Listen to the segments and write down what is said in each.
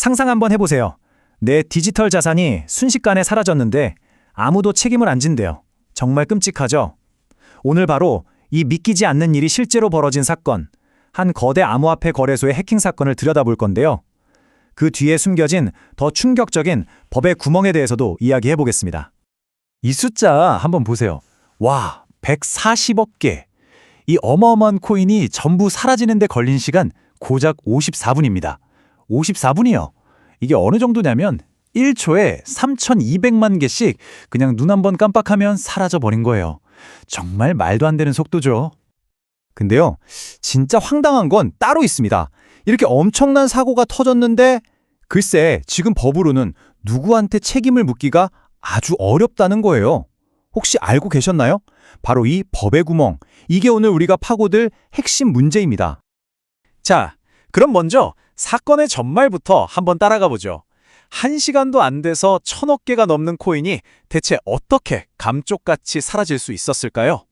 상상 한번 해보세요. 내 디지털 자산이 순식간에 사라졌는데 아무도 책임을 안 진대요. 정말 끔찍하죠? 오늘 바로 이 믿기지 않는 일이 실제로 벌어진 사건, 한 거대 암호화폐 거래소의 해킹 사건을 들여다볼 건데요. 그 뒤에 숨겨진 더 충격적인 법의 구멍에 대해서도 이야기해 보겠습니다. 이 숫자 한번 보세요. 와, 140억 개. 이 어마어마한 코인이 전부 사라지는데 걸린 시간 고작 54분입니다. 54분이요. 이게 어느 정도냐면 1초에 3,200만 개씩 그냥 눈 한 번 깜빡하면 사라져 버린 거예요. 정말 말도 안 되는 속도죠. 근데요, 진짜 황당한 건 따로 있습니다. 이렇게 엄청난 사고가 터졌는데 글쎄 지금 법으로는 누구한테 책임을 묻기가 아주 어렵다는 거예요. 혹시 알고 계셨나요? 바로 이 법의 구멍. 이게 오늘 우리가 파고들 핵심 문제입니다. 자, 그럼 먼저 사건의 전말부터 한번 따라가 보죠. 한 시간도 안 돼서 천억 개가 넘는 코인이 대체 어떻게 감쪽같이 사라질 수 있었을까요?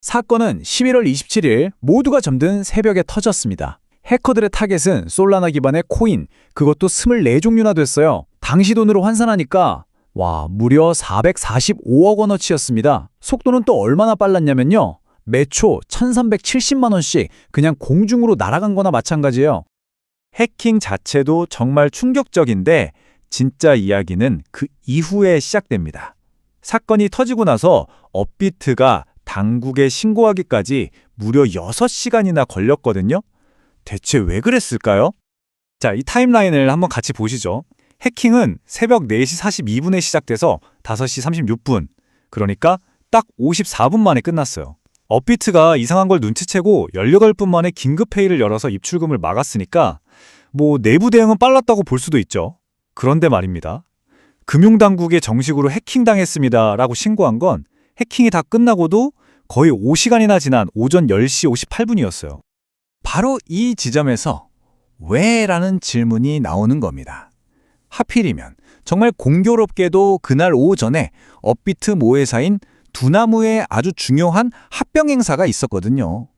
사건은 11월 27일 모두가 잠든 새벽에 터졌습니다. 해커들의 타겟은 솔라나 기반의 코인, 그것도 24종류나 됐어요. 당시 돈으로 환산하니까 와, 무려 445억 원어치였습니다. 속도는 또 얼마나 빨랐냐면요. 매초 1370만 원씩 그냥 공중으로 날아간 거나 마찬가지예요. 해킹 자체도 정말 충격적인데 진짜 이야기는 그 이후에 시작됩니다. 사건이 터지고 나서 업비트가 당국에 신고하기까지 무려 6시간이나 걸렸거든요. 대체 왜 그랬을까요? 자, 이 타임라인을 한번 같이 보시죠. 해킹은 새벽 4시 42분에 시작돼서 5시 36분, 그러니까 딱 54분 만에 끝났어요. 업비트가 이상한 걸 눈치채고 18분 만에 긴급 회의를 열어서 입출금을 막았으니까 뭐 내부 대응은 빨랐다고 볼 수도 있죠. 그런데 말입니다. 금융당국에 정식으로 해킹당했습니다 라고 신고한 건 해킹이 다 끝나고도 거의 5시간이나 지난 오전 10시 58분이었어요. 바로 이 지점에서 왜? 라는 질문이 나오는 겁니다. 하필이면 정말 공교롭게도 그날 오전에 업비트 모회사인 두나무의 아주 중요한 합병 행사가 있었거든요.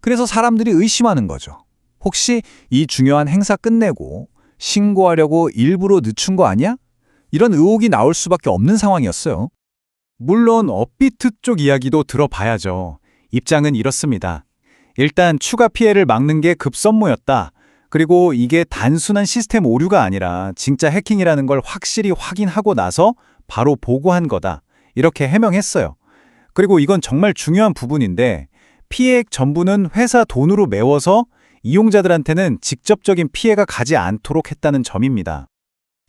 그래서 사람들이 의심하는 거죠. 혹시 이 중요한 행사 끝내고 신고하려고 일부러 늦춘 거 아니야? 이런 의혹이 나올 수밖에 없는 상황이었어요. 물론 업비트 쪽 이야기도 들어봐야죠. 입장은 이렇습니다. 일단 추가 피해를 막는 게 급선무였다. 그리고 이게 단순한 시스템 오류가 아니라 진짜 해킹이라는 걸 확실히 확인하고 나서 바로 보고한 거다. 이렇게 해명했어요. 그리고 이건 정말 중요한 부분인데 피해액 전부는 회사 돈으로 메워서 이용자들한테는 직접적인 피해가 가지 않도록 했다는 점입니다.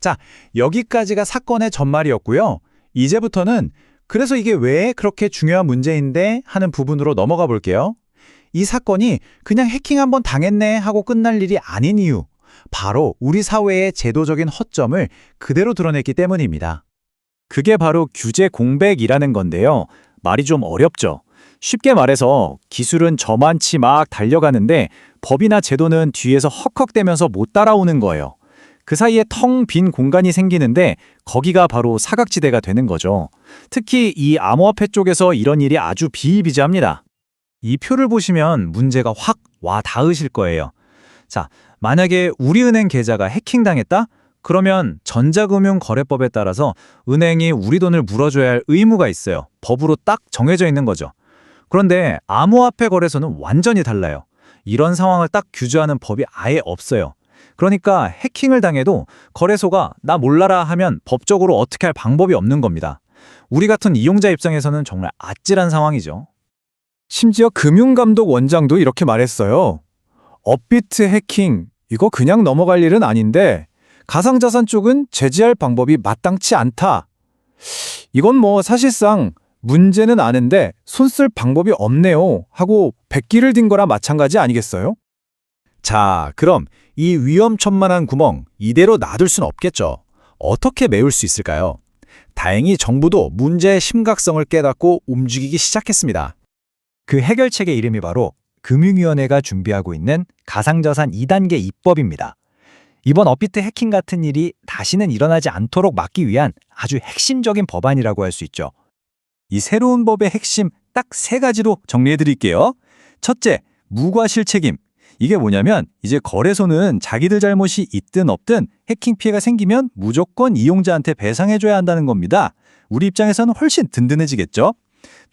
자, 여기까지가 사건의 전말이었고요. 이제부터는 그래서 이게 왜 그렇게 중요한 문제인데 하는 부분으로 넘어가 볼게요. 이 사건이 그냥 해킹 한번 당했네 하고 끝날 일이 아닌 이유, 바로 우리 사회의 제도적인 허점을 그대로 드러냈기 때문입니다. 그게 바로 규제 공백이라는 건데요. 말이 좀 어렵죠. 쉽게 말해서 기술은 저만치 막 달려가는데 법이나 제도는 뒤에서 헉헉대면서 못 따라오는 거예요. 그 사이에 텅 빈 공간이 생기는데 거기가 바로 사각지대가 되는 거죠. 특히 이 암호화폐 쪽에서 이런 일이 아주 비일비재합니다. 이 표를 보시면 문제가 확 와 닿으실 거예요. 자, 만약에 우리 은행 계좌가 해킹당했다? 그러면 전자금융거래법에 따라서 은행이 우리 돈을 물어줘야 할 의무가 있어요. 법으로 딱 정해져 있는 거죠. 그런데 암호화폐 거래소는 완전히 달라요. 이런 상황을 딱 규제하는 법이 아예 없어요. 그러니까 해킹을 당해도 거래소가 나 몰라라 하면 법적으로 어떻게 할 방법이 없는 겁니다. 우리 같은 이용자 입장에서는 정말 아찔한 상황이죠. 심지어 금융감독 원장도 이렇게 말했어요. 업비트 해킹, 이거 그냥 넘어갈 일은 아닌데 가상자산 쪽은 제재할 방법이 마땅치 않다. 이건 뭐 사실상 문제는 아는데 손 쓸 방법이 없네요 하고 백기를 딘 거나 마찬가지 아니겠어요? 자, 그럼 이 위험천만한 구멍 이대로 놔둘 순 없겠죠. 어떻게 메울 수 있을까요? 다행히 정부도 문제의 심각성을 깨닫고 움직이기 시작했습니다. 그 해결책의 이름이 바로 금융위원회가 준비하고 있는 가상자산 2단계 입법입니다. 이번 업비트 해킹 같은 일이 다시는 일어나지 않도록 막기 위한 아주 핵심적인 법안이라고 할 수 있죠. 이 새로운 법의 핵심 딱 세 가지로 정리해 드릴게요. 첫째, 무과실 책임. 이게 뭐냐면 이제 거래소는 자기들 잘못이 있든 없든 해킹 피해가 생기면 무조건 이용자한테 배상해줘야 한다는 겁니다. 우리 입장에서는 훨씬 든든해지겠죠?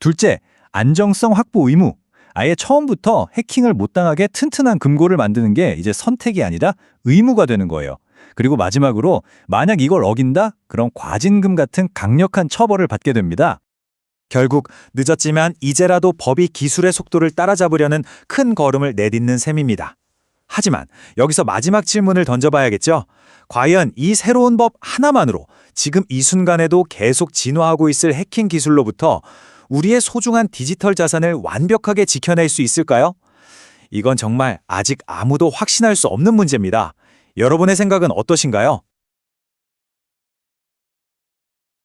둘째, 안정성 확보 의무. 아예 처음부터 해킹을 못 당하게 튼튼한 금고를 만드는 게 이제 선택이 아니라 의무가 되는 거예요. 그리고 마지막으로 만약 이걸 어긴다? 그럼 과징금 같은 강력한 처벌을 받게 됩니다. 결국 늦었지만 이제라도 법이 기술의 속도를 따라잡으려는 큰 걸음을 내딛는 셈입니다. 하지만 여기서 마지막 질문을 던져봐야겠죠. 과연 이 새로운 법 하나만으로 지금 이 순간에도 계속 진화하고 있을 해킹 기술로부터 우리의 소중한 디지털 자산을 완벽하게 지켜낼 수 있을까요? 이건 정말 아직 아무도 확신할 수 없는 문제입니다. 여러분의 생각은 어떠신가요?